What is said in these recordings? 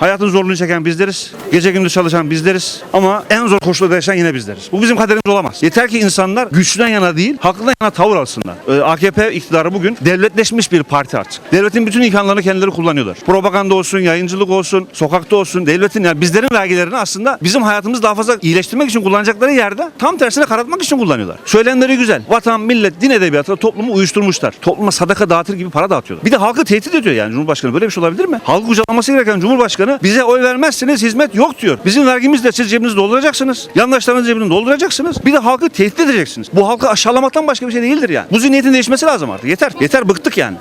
Hayatın zorluğunu çeken bizleriz. Gece gündüz çalışan bizleriz. Ama en zor koşulda yaşayan yine bizleriz. Bu bizim kaderimiz olamaz. Yeter ki insanlar güçten yana değil, haklıdan yana tavır alsınlar. Ee, AKP iktidarı bugün devletleşmiş bir parti artık. Devletin bütün imkanlarını kendileri kullanıyorlar. Propaganda olsun, yayıncılık olsun, sokakta olsun, devletin yani bizlerin vergilerini aslında bizim hayatımızı daha fazla iyileştirmek için kullanacakları yerde tam tersine karartmak için kullanıyorlar. Söylemleri güzel. Vatan, millet, din edebiyatı toplumu uyuşturmuşlar. Topluma sadaka dağıtır gibi para dağıtıyorlar. Bir de halkı tehdit ediyor yani Cumhurbaşkanı. Böyle bir şey olabilir mi? Halkı kucaklaması gereken Cumhurbaşkanı bize oy vermezseniz hizmet yok diyor. Bizim vergimizle siz cebinizi dolduracaksınız. Yandaşlarınız cebini dolduracaksınız. Bir de halkı tehdit edeceksiniz. Bu halkı aşağılamaktan başka bir şey değildir yani. Bu zihniyetin değişmesi lazım artık. Yeter. Yeter bıktık yani.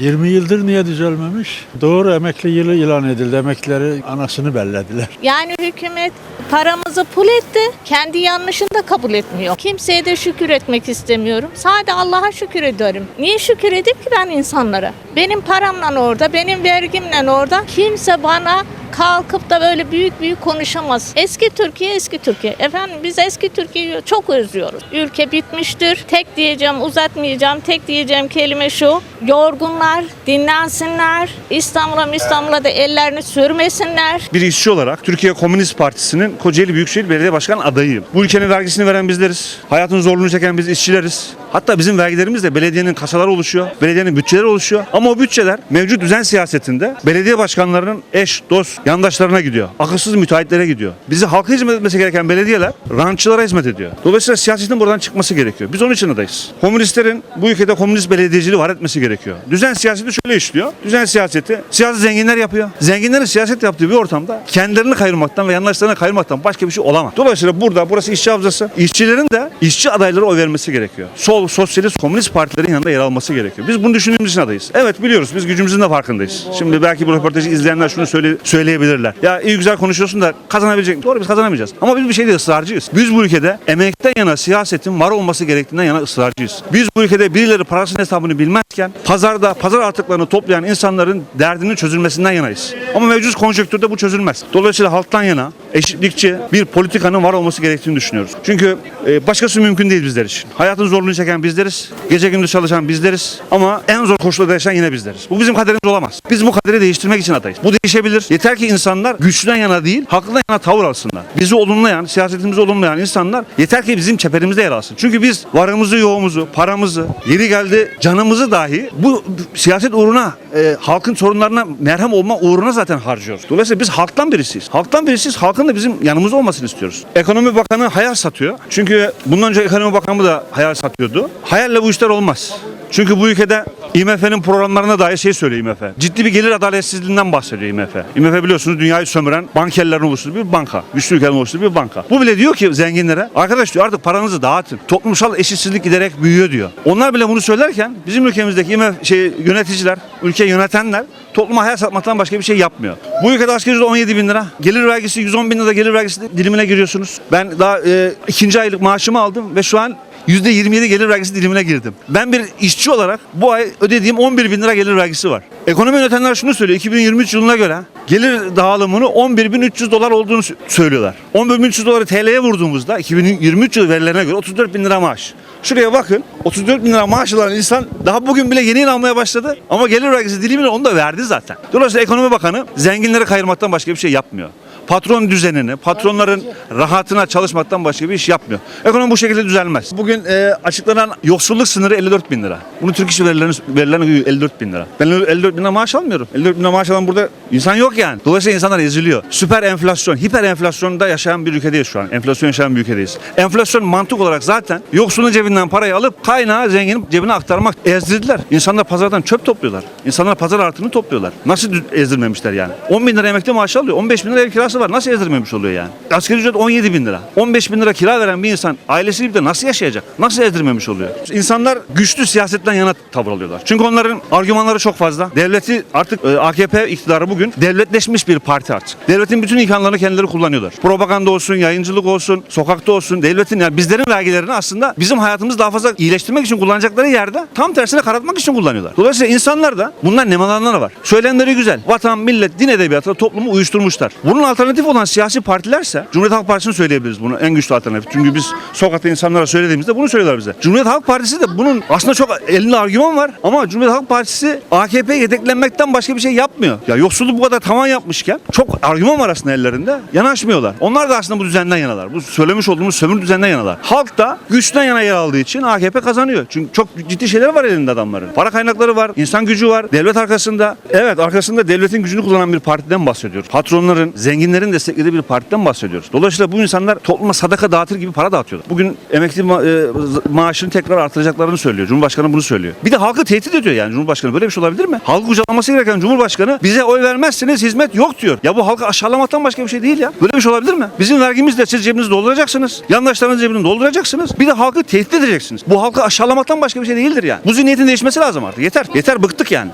20 yıldır niye düzelmemiş? Doğru emekli yılı ilan edildi. Emeklileri anasını bellediler. Yani hükümet paramızı pul etti. Kendi yanlışını da kabul etmiyor. Kimseye de şükür etmek istemiyorum. Sadece Allah'a şükür ediyorum. Niye şükür edeyim ki ben insanlara? Benim paramla orada, benim vergimle orada. Kimse bana kalkıp da böyle büyük büyük konuşamaz. Eski Türkiye eski Türkiye. Efendim biz eski Türkiye'yi çok özlüyoruz. Ülke bitmiştir. Tek diyeceğim uzatmayacağım. Tek diyeceğim kelime şu. Yorgunlar dinlensinler. İstanbul'a İstanbul'a da ellerini sürmesinler. Bir işçi olarak Türkiye Komünist Partisi'nin Kocaeli Büyükşehir Belediye Başkanı adayıyım. Bu ülkenin vergisini veren bizleriz. Hayatın zorluğunu çeken biz işçileriz. Hatta bizim vergilerimiz de belediyenin kasaları oluşuyor. Belediyenin bütçeleri oluşuyor. Ama o bütçeler mevcut düzen siyasetinde belediye başkanlarının eş, dost, yandaşlarına gidiyor. Akılsız müteahhitlere gidiyor. Bizi halka hizmet etmesi gereken belediyeler rantçılara hizmet ediyor. Dolayısıyla siyasetin buradan çıkması gerekiyor. Biz onun için adayız. Komünistlerin bu ülkede komünist belediyeciliği var etmesi gerekiyor. Düzen siyaseti şöyle işliyor. Düzen siyaseti siyasi zenginler yapıyor. Zenginlerin siyaset yaptığı bir ortamda kendilerini kayırmaktan ve yandaşlarına kayırmaktan başka bir şey olamaz. Dolayısıyla burada burası işçi havzası. İşçilerin de işçi adayları oy vermesi gerekiyor. Sol, sosyalist, komünist partilerin yanında yer alması gerekiyor. Biz bunu düşündüğümüz için adayız. Evet biliyoruz biz gücümüzün de farkındayız. Şimdi belki bu röportajı izleyenler şunu söyle, söyleyebilirler. Ya iyi güzel konuşuyorsun da kazanabilecek mi? Doğru biz kazanamayacağız. Ama biz bir şeyde ısrarcıyız. Biz bu ülkede emekten yana siyasetin var olması gerektiğinden yana ısrarcıyız. Biz bu ülkede birileri parasının hesabını bilmezken pazarda pazar artıklarını toplayan insanların derdinin çözülmesinden yanayız. Ama mevcut konjonktürde bu çözülmez. Dolayısıyla halktan yana eşitlikçi bir politikanın var olması gerektiğini düşünüyoruz. Çünkü e, başkası mümkün değil bizler için. Hayatın zorluğunu çeken bizleriz. Gece gündüz çalışan bizleriz. Ama en zor koşulda yaşayan yine bizleriz. Bu bizim kaderimiz olamaz. Biz bu kaderi değiştirmek için adayız. Bu değişebilir. Yeter ki insanlar güçlüden yana değil, haklıdan yana tavır alsınlar. Bizi olumlayan, siyasetimizi olumlayan insanlar yeter ki bizim çeperimizde yer alsın. Çünkü biz varımızı, yoğumuzu, paramızı, yeri geldi canımızı dahi bu siyaset uğruna, e, halkın sorunlarına merhem olma uğruna zaten harcıyoruz. Dolayısıyla biz halktan birisiyiz. Halktan birisiyiz, halkın da bizim yanımızda olmasını istiyoruz. Ekonomi Bakanı hayal satıyor. Çünkü bundan önce Ekonomi Bakanı da hayal satıyordu. Hayalle bu işler olmaz. Çünkü bu ülkede IMF'nin programlarına dair şey söylüyor IMF. Ciddi bir gelir adaletsizliğinden bahsediyor IMF. IMF biliyorsunuz dünyayı sömüren bankerlerin oluşturduğu bir banka. Güçlü ülkelerin oluşturduğu bir banka. Bu bile diyor ki zenginlere arkadaş diyor artık paranızı dağıtın. Toplumsal eşitsizlik giderek büyüyor diyor. Onlar bile bunu söylerken bizim ülkemizdeki IMF şey, yöneticiler, ülke yönetenler topluma hayal satmaktan başka bir şey yapmıyor. Bu ülkede asgari ücret 17 bin lira. Gelir vergisi 110 bin lira gelir vergisi dilimine giriyorsunuz. Ben daha e, ikinci aylık maaşımı aldım ve şu an %27 gelir vergisi dilimine girdim. Ben bir işçi olarak bu ay ödediğim 11 bin lira gelir vergisi var. Ekonomi yönetenler şunu söylüyor. 2023 yılına göre gelir dağılımını 11.300 dolar olduğunu sö- söylüyorlar. 11.300 doları TL'ye vurduğumuzda 2023 yılı verilerine göre 34 bin lira maaş. Şuraya bakın 34 bin lira maaş alan insan daha bugün bile yeni almaya başladı ama gelir vergisi dilimini onu da verdi zaten. Dolayısıyla ekonomi bakanı zenginleri kayırmaktan başka bir şey yapmıyor patron düzenini, patronların rahatına çalışmaktan başka bir iş yapmıyor. Ekonomi bu şekilde düzelmez. Bugün e, açıklanan yoksulluk sınırı 54 bin lira. Bunu Türk İşi verilerine, verilerine göre 54 bin lira. Ben 54 bin lira maaş almıyorum. 54 bin lira maaş alan burada insan yok yani. Dolayısıyla insanlar eziliyor. Süper enflasyon, hiper enflasyonda yaşayan bir ülkedeyiz şu an. Enflasyon yaşayan bir ülkedeyiz. Enflasyon mantık olarak zaten yoksulun cebinden parayı alıp kaynağı zenginin cebine aktarmak ezdirdiler. İnsanlar pazardan çöp topluyorlar. İnsanlar pazar artıını topluyorlar. Nasıl ezdirmemişler yani? 10 bin lira emekli maaşı alıyor. 15 bin lira ev kirası var. Nasıl ezdirmemiş oluyor yani? Asgari ücret 17 bin lira. 15 bin lira kira veren bir insan ailesiyle birlikte nasıl yaşayacak? Nasıl ezdirmemiş oluyor? İnsanlar güçlü siyasetten yana tavır alıyorlar. Çünkü onların argümanları çok fazla. Devleti artık e, AKP iktidarı bugün devletleşmiş bir parti artık. Devletin bütün imkanlarını kendileri kullanıyorlar. Propaganda olsun, yayıncılık olsun, sokakta olsun, devletin yani bizlerin vergilerini aslında bizim hayatımızı daha fazla iyileştirmek için kullanacakları yerde tam tersine karartmak için kullanıyorlar. Dolayısıyla insanlar da bundan nemalananlar var. Söylemleri güzel. Vatan, millet, din edebiyatı toplumu uyuşturmuşlar. Bunun alternatif alternatif olan siyasi partilerse Cumhuriyet Halk Partisi'ni söyleyebiliriz bunu en güçlü alternatif. Çünkü biz sokakta insanlara söylediğimizde bunu söylüyorlar bize. Cumhuriyet Halk Partisi de bunun aslında çok elinde argüman var ama Cumhuriyet Halk Partisi AKP yedeklenmekten başka bir şey yapmıyor. Ya yoksulluğu bu kadar tavan yapmışken çok argüman var aslında ellerinde. Yanaşmıyorlar. Onlar da aslında bu düzenden yanalar. Bu söylemiş olduğumuz sömürü düzenden yanalar. Halk da güçten yana yer aldığı için AKP kazanıyor. Çünkü çok ciddi şeyler var elinde adamların. Para kaynakları var, insan gücü var, devlet arkasında. Evet arkasında devletin gücünü kullanan bir partiden bahsediyoruz. Patronların, zenginlerin desteklediği bir partiden bahsediyoruz. Dolayısıyla bu insanlar topluma sadaka dağıtır gibi para dağıtıyorlar. Bugün emekli ma- e, maaşını tekrar artıracaklarını söylüyor. Cumhurbaşkanı bunu söylüyor. Bir de halkı tehdit ediyor yani Cumhurbaşkanı. Böyle bir şey olabilir mi? Halkı kucaklaması gereken Cumhurbaşkanı bize oy vermezseniz hizmet yok diyor. Ya bu halkı aşağılamaktan başka bir şey değil ya. Böyle bir şey olabilir mi? Bizim vergimizle siz cebinizi dolduracaksınız. Yandaşlarınız cebini dolduracaksınız. Bir de halkı tehdit edeceksiniz. Bu halkı aşağılamaktan başka bir şey değildir yani. Bu zihniyetin değişmesi lazım artık. Yeter. Yeter bıktık yani.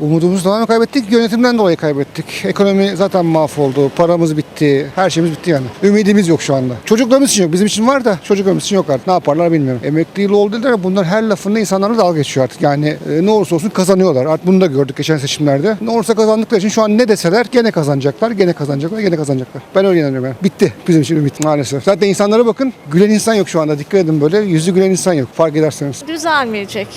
Umudumuzu tamamen kaybettik. Yönetimden dolayı kaybettik. Ekonomi zaten mahvoldu. Paramız bitti. Her şeyimiz bitti yani. Ümidimiz yok şu anda. Çocuklarımız için yok. Bizim için var da çocuklarımız için yok artık. Ne yaparlar bilmiyorum. Emekli yılı oldu dediler bunlar her lafında insanlarla dalga geçiyor artık. Yani e, ne olursa olsun kazanıyorlar. Artık bunu da gördük geçen seçimlerde. Ne olursa kazandıkları için şu an ne deseler gene kazanacaklar. Gene kazanacaklar. Gene kazanacaklar. Ben öyle inanıyorum yani. Bitti. Bizim için ümit maalesef. Zaten insanlara bakın. Gülen insan yok şu anda. Dikkat edin böyle. Yüzü gülen insan yok. Fark ederseniz. Düzelmeyecek.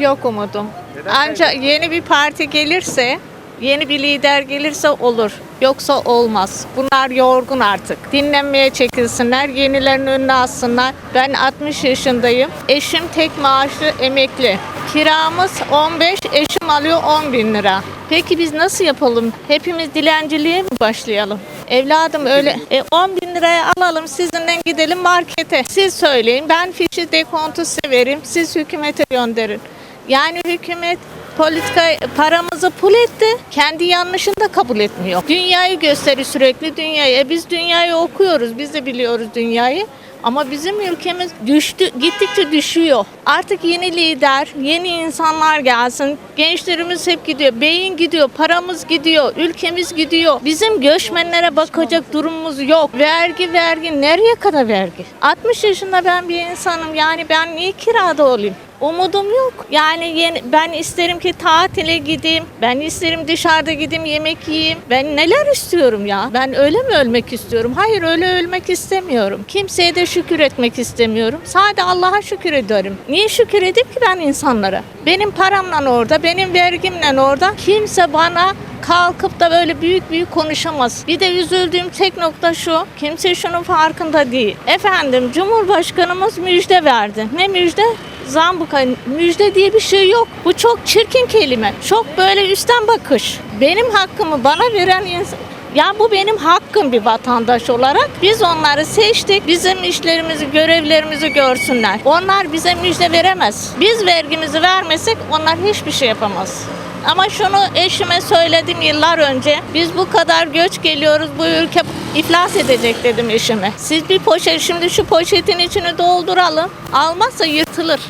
Yok umudum. Ancak yeni bir parti gelirse, yeni bir lider gelirse olur. Yoksa olmaz. Bunlar yorgun artık. Dinlenmeye çekilsinler, yenilerin önüne alsınlar. Ben 60 yaşındayım. Eşim tek maaşlı emekli. Kiramız 15, eşim alıyor 10 bin lira. Peki biz nasıl yapalım? Hepimiz dilenciliğe mi başlayalım? Evladım öyle e, 10 bin liraya alalım sizinle gidelim markete. Siz söyleyin ben fişi dekontu size vereyim. Siz hükümete gönderin. Yani hükümet politika paramızı pul etti. Kendi yanlışını da kabul etmiyor. Dünyayı gösterir sürekli dünyayı. E biz dünyayı okuyoruz. Biz de biliyoruz dünyayı. Ama bizim ülkemiz düştü, gittikçe düşüyor. Artık yeni lider, yeni insanlar gelsin. Gençlerimiz hep gidiyor. Beyin gidiyor, paramız gidiyor, ülkemiz gidiyor. Bizim göçmenlere bakacak durumumuz yok. Vergi, vergi, nereye kadar vergi? 60 yaşında ben bir insanım. Yani ben niye kirada olayım? Umudum yok. Yani yeni, ben isterim ki tatile gideyim. Ben isterim dışarıda gideyim yemek yiyeyim. Ben neler istiyorum ya? Ben öyle mi ölmek istiyorum? Hayır öyle ölmek istemiyorum. Kimseye de şükür etmek istemiyorum. Sadece Allah'a şükür ediyorum. Niye şükür ki ben insanlara? Benim paramla orada, benim vergimle orada. Kimse bana kalkıp da böyle büyük büyük konuşamaz. Bir de üzüldüğüm tek nokta şu. Kimse şunun farkında değil. Efendim Cumhurbaşkanımız müjde verdi. Ne müjde? Zambuka müjde diye bir şey yok. Bu çok çirkin kelime. Çok böyle üstten bakış. Benim hakkımı bana veren insan ya bu benim hakkım bir vatandaş olarak. Biz onları seçtik. Bizim işlerimizi, görevlerimizi görsünler. Onlar bize müjde veremez. Biz vergimizi vermesek onlar hiçbir şey yapamaz. Ama şunu eşime söyledim yıllar önce. Biz bu kadar göç geliyoruz. Bu ülke iflas edecek dedim eşime. Siz bir poşet şimdi şu poşetin içini dolduralım. Almazsa yırtılır.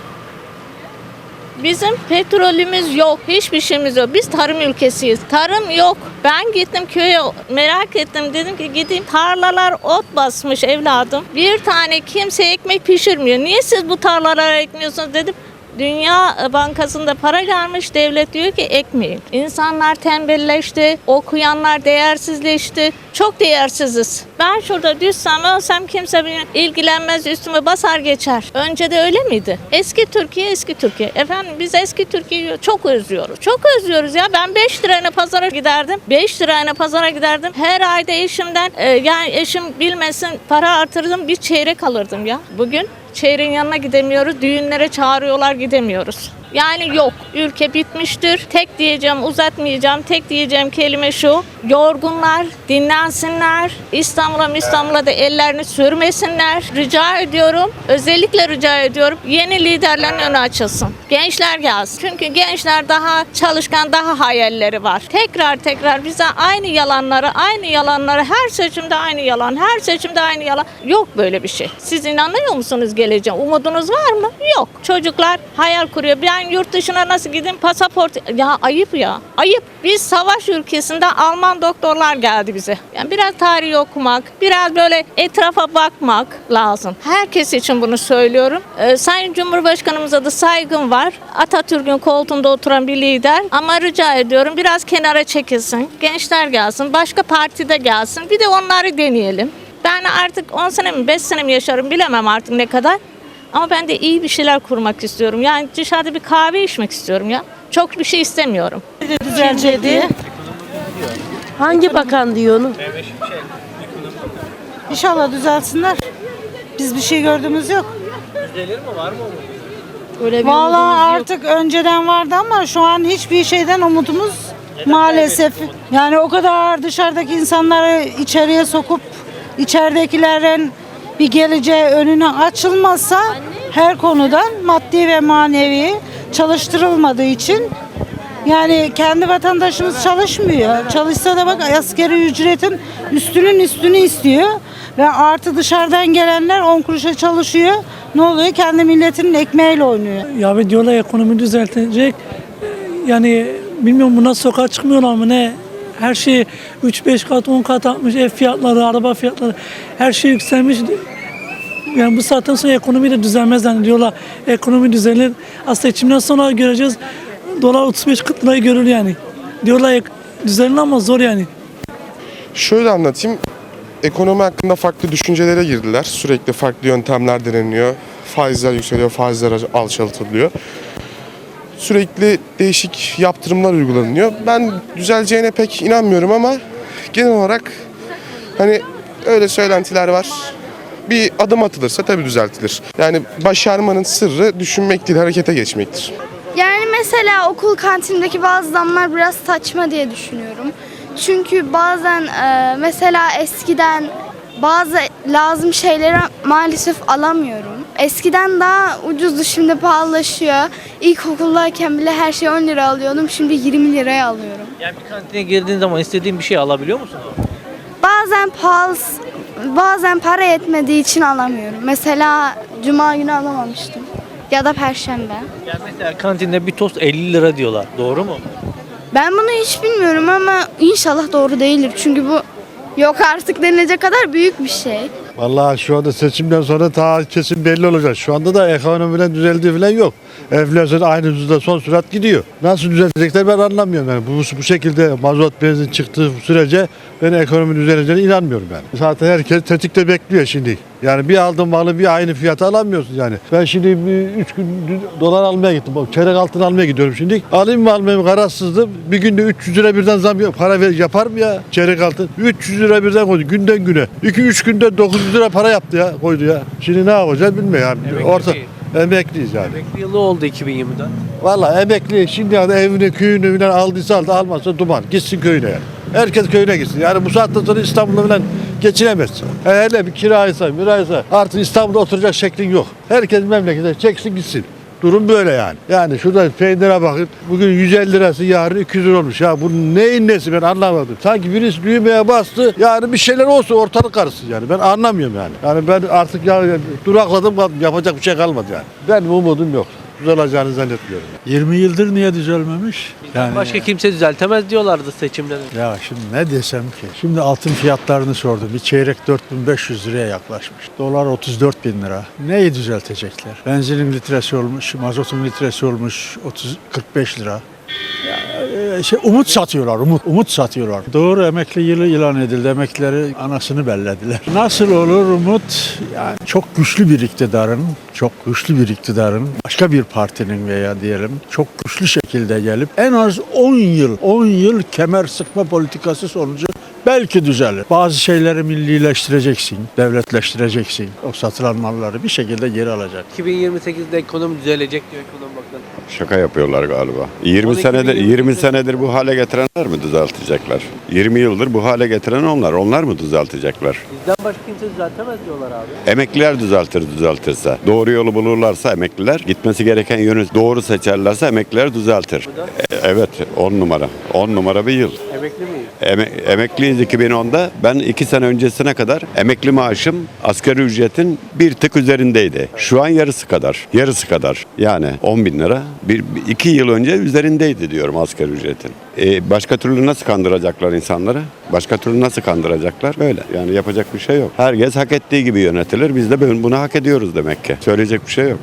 Bizim petrolümüz yok, hiçbir şeyimiz yok. Biz tarım ülkesiyiz. Tarım yok. Ben gittim köye merak ettim. Dedim ki gideyim. Tarlalar ot basmış evladım. Bir tane kimse ekmek pişirmiyor. Niye siz bu tarlalara ekmiyorsunuz dedim. Dünya Bankası'nda para gelmiş devlet diyor ki ekmeyin. İnsanlar tembelleşti, okuyanlar değersizleşti. Çok değersiziz. Ben şurada düşsem ölsem kimse beni ilgilenmez üstüme basar geçer. Önce de öyle miydi? Eski Türkiye eski Türkiye. Efendim biz eski Türkiye'yi çok özlüyoruz. Çok özlüyoruz ya. Ben 5 lirayla pazara giderdim. 5 lirayla pazara giderdim. Her ayda eşimden e, yani eşim bilmesin para artırdım bir çeyrek alırdım ya. Bugün Çeyreğin yanına gidemiyoruz. Düğünlere çağırıyorlar gidemiyoruz. Yani yok. Ülke bitmiştir. Tek diyeceğim uzatmayacağım. Tek diyeceğim kelime şu. Yorgunlar dinlensinler. İstanbul'a İstanbul'a da ellerini sürmesinler. Rica ediyorum. Özellikle rica ediyorum. Yeni liderlerin önü açılsın. Gençler gelsin. Çünkü gençler daha çalışkan, daha hayalleri var. Tekrar tekrar bize aynı yalanları, aynı yalanları her seçimde aynı yalan, her seçimde aynı yalan. Yok böyle bir şey. Siz inanıyor musunuz geleceğe? Umudunuz var mı? Yok. Çocuklar hayal kuruyor. Ben yurt dışına nasıl gideyim? Pasaport. Ya ayıp ya. Ayıp. Biz savaş ülkesinde Alman doktorlar geldi bize. Yani biraz tarih okumak, biraz böyle etrafa bakmak lazım. Herkes için bunu söylüyorum. Ee, Sayın Cumhurbaşkanımıza da saygım var. Var. Atatürk'ün koltuğunda oturan bir lider. Ama rica ediyorum biraz kenara çekilsin. Gençler gelsin. Başka partide gelsin. Bir de onları deneyelim. Ben artık 10 sene mi 5 sene mi yaşarım bilemem artık ne kadar. Ama ben de iyi bir şeyler kurmak istiyorum. Yani dışarıda bir kahve içmek istiyorum ya. Çok bir şey istemiyorum. düzelecek diye. Hangi bakan diyor onu? İnşallah düzelsinler. Biz bir şey gördüğümüz yok. Öyle bir Vallahi umudumuz yok. artık önceden vardı ama şu an hiçbir şeyden umudumuz maalesef. Yani o kadar dışarıdaki insanları içeriye sokup içeridekilerin bir geleceği önüne açılmazsa her konudan maddi ve manevi çalıştırılmadığı için yani kendi vatandaşımız çalışmıyor. Çalışsa da bak askeri ücretin üstünün üstünü istiyor. Ve artı dışarıdan gelenler 10 kuruşa çalışıyor. Ne oluyor? Kendi milletinin ekmeğiyle oynuyor. Ya ve diyorlar ekonomi düzeltecek. Yani bilmiyorum buna sokağa çıkmıyorlar mı ne? Her şey 3-5 kat 10 kat artmış. Ev fiyatları, araba fiyatları her şey yükselmiş. Yani bu saatten sonra ekonomi de düzelmez yani diyorlar. Ekonomi düzelir. Aslında seçimden sonra göreceğiz. Dolar 35-40 lirayı görür yani. Diyorlar ek- düzelir ama zor yani. Şöyle anlatayım. Ekonomi hakkında farklı düşüncelere girdiler. Sürekli farklı yöntemler deneniyor. Faizler yükseliyor, faizler alçaltılıyor. Sürekli değişik yaptırımlar uygulanıyor. Ben düzeleceğine pek inanmıyorum ama genel olarak hani öyle söylentiler var. Bir adım atılırsa tabii düzeltilir. Yani başarmanın sırrı düşünmek değil, harekete geçmektir. Yani mesela okul kantindeki bazı zamlar biraz saçma diye düşünüyorum. Çünkü bazen e, mesela eskiden bazı lazım şeyleri maalesef alamıyorum. Eskiden daha ucuzdu şimdi pahalılaşıyor. İlkokuldayken bile her şey 10 lira alıyordum. Şimdi 20 liraya alıyorum. Yani bir kantine girdiğin zaman istediğin bir şey alabiliyor musun? Bazen pahalı, bazen para yetmediği için alamıyorum. Mesela cuma günü alamamıştım. Ya da perşembe. Yani mesela kantinde bir tost 50 lira diyorlar. Doğru mu? Ben bunu hiç bilmiyorum ama inşallah doğru değildir. Çünkü bu yok artık denilecek kadar büyük bir şey. Vallahi şu anda seçimden sonra ta kesin belli olacak. Şu anda da ekonomiden düzeldiği falan yok. Enflasyon aynı hızda son sürat gidiyor. Nasıl düzelecekler ben anlamıyorum yani. Bu, bu şekilde mazot benzin çıktığı sürece ben ekonomi düzeleceğine inanmıyorum yani. Zaten herkes tetikte bekliyor şimdi. Yani bir aldığın malı bir aynı fiyata alamıyorsun yani. Ben şimdi 3 gün dolar almaya gittim. Çeyrek altın almaya gidiyorum şimdi. Alayım mı almayayım kararsızdım. Bir günde 300 lira birden zam para ver, yapar mı ya çeyrek altın? 300 lira birden koydu günden güne. 2-3 günde 900 lira para yaptı ya koydu ya. Şimdi ne yapacağız bilmiyorum. Yani. Emekli Orta, emekliyiz yani. Emekli yılı oldu 2020'den. Vallahi emekli şimdi yani evini köyünü falan aldıysa aldı almazsa duman. Gitsin köyüne yani. Herkes köyüne gitsin. Yani bu saatten sonra İstanbul'da falan geçinemezsin. Hele bir kiraysa, miraysa artık İstanbul'da oturacak şeklin yok. Herkes memlekete çeksin gitsin. Durum böyle yani. Yani şurada peynire bakın. Bugün 150 lirası yarın 200 lira olmuş. Ya bu neyin nesi ben anlamadım. Sanki birisi düğmeye bastı. Yani bir şeyler olsun ortalık karışsın yani. Ben anlamıyorum yani. Yani ben artık ya durakladım. Yapacak bir şey kalmadı yani. Ben umudum yok. Düzeleceğini zannetmiyorum. 20 yıldır niye düzelmemiş? Yani Başka kimse düzeltemez diyorlardı seçimden. önce. ya şimdi ne desem ki? Şimdi altın fiyatlarını sordum. Bir çeyrek 4500 liraya yaklaşmış. Dolar 34 bin lira. Neyi düzeltecekler? Benzinin litresi olmuş, mazotun litresi olmuş 30 45 lira. Ya, e, şey, umut satıyorlar, umut, umut satıyorlar. Doğru emekli yılı ilan edildi. Emeklileri anasını bellediler. Nasıl olur umut? Yani çok güçlü bir iktidarın, çok güçlü bir iktidarın, başka bir partinin veya diyelim çok güçlü şekilde gelip en az 10 yıl, 10 yıl kemer sıkma politikası sonucu belki düzelir. Bazı şeyleri millileştireceksin, devletleştireceksin. O satılan malları bir şekilde geri alacak. 2028'de ekonomi düzelecek diyor ekonomi bakanı. Şaka yapıyorlar galiba. 20 12 senedir bin 20 yıl- senedir bu hale getirenler mi düzeltecekler? 20 yıldır bu hale getiren onlar. Onlar mı düzeltecekler? Bizden başka kimse düzeltemez diyorlar abi. Emekliler düzeltir düzeltirse. Doğru yolu bulurlarsa emekliler, gitmesi gereken yönü doğru seçerlerse emekliler düzeltir. E, evet 10 numara. 10 numara bir yıl. Emekli miyiz? Eme- emekliyiz 2010'da. Ben 2 sene öncesine kadar emekli maaşım asgari ücretin bir tık üzerindeydi. Şu an yarısı kadar. Yarısı kadar. Yani 10 bin lira. Bir, iki yıl önce üzerindeydi diyorum asgari ücretin. E, başka türlü nasıl kandıracaklar insanları? Başka türlü nasıl kandıracaklar? Böyle. Yani yapacak bir şey yok. Herkes hak ettiği gibi yönetilir. Biz de bunu hak ediyoruz demek ki. Söyleyecek bir şey yok.